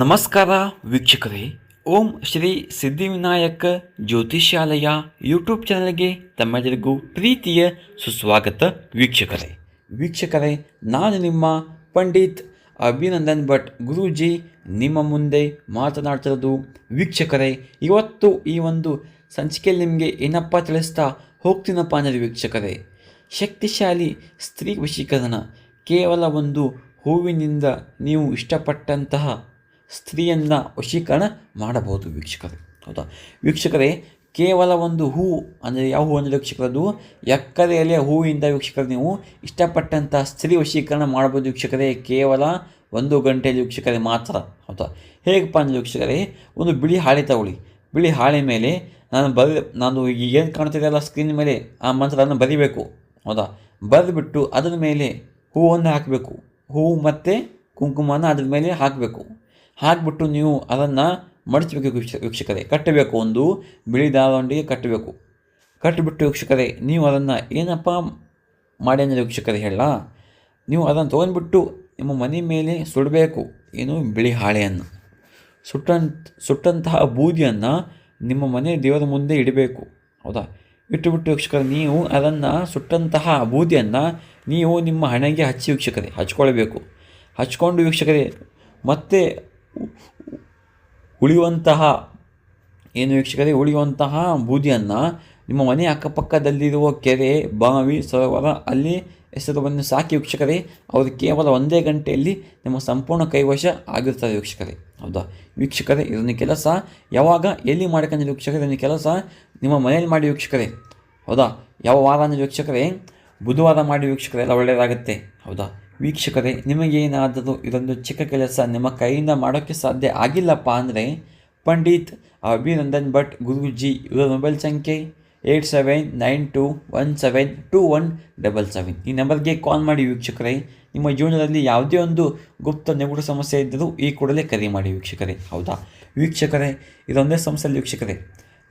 ನಮಸ್ಕಾರ ವೀಕ್ಷಕರೇ. ಓಂ ಶ್ರೀ ಸಿದ್ಧಿವಿನಾಯಕ ಜ್ಯೋತಿಷ್ಯಾಲಯ ಯೂಟ್ಯೂಬ್ ಚಾನಲ್ಗೆ ತಮ್ಮೆಲ್ಲರಿಗೂ ಪ್ರೀತಿಯ ಸುಸ್ವಾಗತ ವೀಕ್ಷಕರೇ. ವೀಕ್ಷಕರೇ, ನಾನು ನಿಮ್ಮ ಪಂಡಿತ್ ಅಭಿನಂದನ್ ಭಟ್ ಗುರೂಜಿ. ನಿಮ್ಮ ಮುಂದೆ ಮಾತನಾಡ್ತಿರೋದು ವೀಕ್ಷಕರೇ, ಇವತ್ತು ಈ ಒಂದು ಸಂಚಿಕೆಯಲ್ಲಿ ನಿಮಗೆ ಏನಪ್ಪ ತಿಳಿಸ್ತಾ ಹೋಗ್ತೀನಪ್ಪ ಅಂದರೆ ವೀಕ್ಷಕರೇ, ಶಕ್ತಿಶಾಲಿ ಸ್ತ್ರೀ ವಶೀಕರಣ ಕೇವಲ ಒಂದು ಹೂವಿನಿಂದ ನೀವು ಇಷ್ಟಪಟ್ಟಂತಹ ಸ್ತ್ರೀಯನ್ನು ವಶೀಕರಣ ಮಾಡಬಹುದು ವೀಕ್ಷಕರೇ, ಹೌದಾ? ವೀಕ್ಷಕರೇ, ಕೇವಲ ಒಂದು ಹೂ, ಅಂದರೆ ಯಾವ ಹೂ ಅಂದರೆ ವೀಕ್ಷಕರದು ಎಕ್ಕರೆ ಹೂವಿಂದ ವೀಕ್ಷಕರು ನೀವು ಇಷ್ಟಪಟ್ಟಂಥ ಸ್ತ್ರೀ ವಶೀಕರಣ ಮಾಡ್ಬೋದು ವೀಕ್ಷಕರೇ, ಕೇವಲ ಒಂದು ಗಂಟೆಯಲ್ಲಿ ವೀಕ್ಷಕರೇ ಮಾತ್ರ, ಹೌದಾ? ಹೇಗಪ್ಪ ಅಂದರೆ ವೀಕ್ಷಕರೇ, ಒಂದು ಬಿಳಿ ಹಾಳೆ ತಗೊಳ್ಳಿ. ಬಿಳಿ ಹಾಳೆ ಮೇಲೆ ನಾನು ಬರಿ, ನಾನು ಏನು ಕಾಣ್ತಿದೆಯಲ್ಲ ಸ್ಕ್ರೀನ್ ಮೇಲೆ, ಆ ಮಂತ್ರವನ್ನು ಬರಿಬೇಕು, ಹೌದಾ? ಬರೆದುಬಿಟ್ಟು ಅದರ ಮೇಲೆ ಹೂವನ್ನು ಹಾಕಬೇಕು. ಹೂವು ಮತ್ತು ಕುಂಕುಮನ ಅದ್ರ ಮೇಲೆ ಹಾಕಬೇಕು. ಹಾಕಿಬಿಟ್ಟು ನೀವು ಅದನ್ನು ಮಡಚಬೇಕು ವೀಕ್ಷ, ವೀಕ್ಷಕರೇ. ಕಟ್ಟಬೇಕು ಒಂದು ಬಿಳಿ ದಾರದೊಂದಿಗೆ ಕಟ್ಟಬೇಕು. ಕಟ್ಟಿಬಿಟ್ಟು ವೀಕ್ಷಕರೇ, ನೀವು ಅದನ್ನು ಏನಪ್ಪ ಮಾಡಿ ಅಂದರೆ ವೀಕ್ಷಕರೇ ಹೇಳ. ನೀವು ಅದನ್ನು ತೊಗೊಂಡ್ಬಿಟ್ಟು ನಿಮ್ಮ ಮನೆ ಮೇಲೆ ಸುಡಬೇಕು. ಏನು ಬಿಳಿ ಹಾಳೆಯನ್ನು. ಸುಟ್ಟಂತ, ಸುಟ್ಟಂತಹ ಬೂದಿಯನ್ನು ನಿಮ್ಮ ಮನೆ ದೇವರ ಮುಂದೆ ಇಡಬೇಕು. ಹೌದಾ? ಇಟ್ಟುಬಿಟ್ಟು ವೀಕ್ಷಕರೇ, ನೀವು ಅದನ್ನು ಸುಟ್ಟಂತಹ ಬೂದಿಯನ್ನು ನೀವು ನಿಮ್ಮ ಹಣೆಗೆ ಹಚ್ಚಿ ವೀಕ್ಷಕರೇ, ಹಚ್ಕೊಳ್ಬೇಕು. ಹಚ್ಕೊಂಡು ವೀಕ್ಷಕರೇ, ಮತ್ತೆ ಉಳಿಯುವಂತಹ, ಏನು ವೀಕ್ಷಕರೇ, ಉಳಿಯುವಂತಹ ಬೂದಿಯನ್ನು ನಿಮ್ಮ ಮನೆ ಅಕ್ಕಪಕ್ಕದಲ್ಲಿರುವ ಕೆರೆ, ಬಾವಿ, ಸರೋವರ, ಅಲ್ಲಿ ಹೆಸರುವನ್ನು ಸಾಕಿ ವೀಕ್ಷಕರೇ, ಅವರು ಕೇವಲ ಒಂದೇ ಗಂಟೆಯಲ್ಲಿ ನಿಮ್ಮ ಸಂಪೂರ್ಣ ಕೈವಶ ಆಗಿರ್ತಾರೆ ವೀಕ್ಷಕರೇ. ಹೌದಾ? ವೀಕ್ಷಕರೇ ಇದನ್ನು ಕೆಲಸ. ಯಾವಾಗ, ಎಲ್ಲಿ ಮಾಡ್ಕೊಂಡ್ರೆ ವೀಕ್ಷಕರೇ ಇದನ್ನು ಕೆಲಸ. ನಿಮ್ಮ ಮನೆಯಲ್ಲಿ ಮಾಡಿ ವೀಕ್ಷಕರೇ. ಹೌದಾ? ಯಾವ ವಾರ ಅನ್ನೋದು ವೀಕ್ಷಕರೇ, ಬುಧವಾರ ಮಾಡಿ ವೀಕ್ಷಕರೆಲ್ಲ ಒಳ್ಳೆಯದಾಗುತ್ತೆ. ಹೌದಾ? ವೀಕ್ಷಕರೇ, ನಿಮಗೇನಾದರೂ ಇದೊಂದು ಚಿಕ್ಕ ಕೆಲಸ ನಿಮ್ಮ ಕೈಯಿಂದ ಮಾಡೋಕ್ಕೆ ಸಾಧ್ಯ ಆಗಿಲ್ಲಪ್ಪ ಅಂದರೆ ಪಂಡಿತ್ ಅಭಿನಂದನ್ ಭಟ್ ಗುರೂಜಿ, ಇವರ ಮೊಬೈಲ್ ಸಂಖ್ಯೆ eight seven nine two one seven two one double seven. ಈ ನಂಬರ್ಗೆ ಕಾಲ್ ಮಾಡಿ ವೀಕ್ಷಕರೇ, ನಿಮ್ಮ ಜೀವನದಲ್ಲಿ ಯಾವುದೇ ಒಂದು ಗುಪ್ತ ನಿಗೂಢ ಸಮಸ್ಯೆ ಇದ್ದರೂ ಈ ಕೂಡಲೇ ಕರೆ ಮಾಡಿ ವೀಕ್ಷಕರೇ. ಹೌದಾ? ವೀಕ್ಷಕರೇ, ಇದೊಂದೇ ಸಮಸ್ಯೆ ವೀಕ್ಷಕರೇ,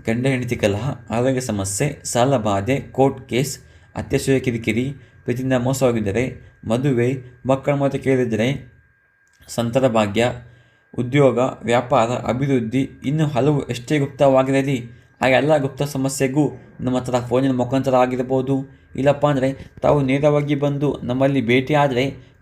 ಗಂಡ ಹೆಂಡತಿ ಕಲಹ, ಆರೋಗ್ಯ ಸಮಸ್ಯೆ, ಸಾಲ ಬಾಧೆ, ಕೋರ್ಟ್ ಕೇಸ್ ಅತ್ಯಸೂಯ ಕಿರಿಕಿರಿ ಪ್ರೀತಿಯಿಂದ ಮೋಸವಾಗಿದ್ದರೆ, ಮದುವೆ, ಮಕ್ಕಳ ಮಾತು ಕೇಳಿದರೆ ಸಂತರ ಭಾಗ್ಯ, ಉದ್ಯೋಗ, ವ್ಯಾಪಾರ, ಅಭಿವೃದ್ಧಿ ಇನ್ನೂ ಹಲವು ಎಷ್ಟೇ ಗುಪ್ತವಾಗಿರಲಿ ಆ ಎಲ್ಲ ಗುಪ್ತ ಸಮಸ್ಯೆಗೂ ನಮ್ಮ ಹತ್ರ ಫೋನಿನ ಮುಖಾಂತರ ಆಗಿರ್ಬೋದು ಇಲ್ಲಪ್ಪ ಅಂದರೆ ತಾವು ನೇರವಾಗಿ ಬಂದು ನಮ್ಮಲ್ಲಿ ಭೇಟಿಯಾದರೆ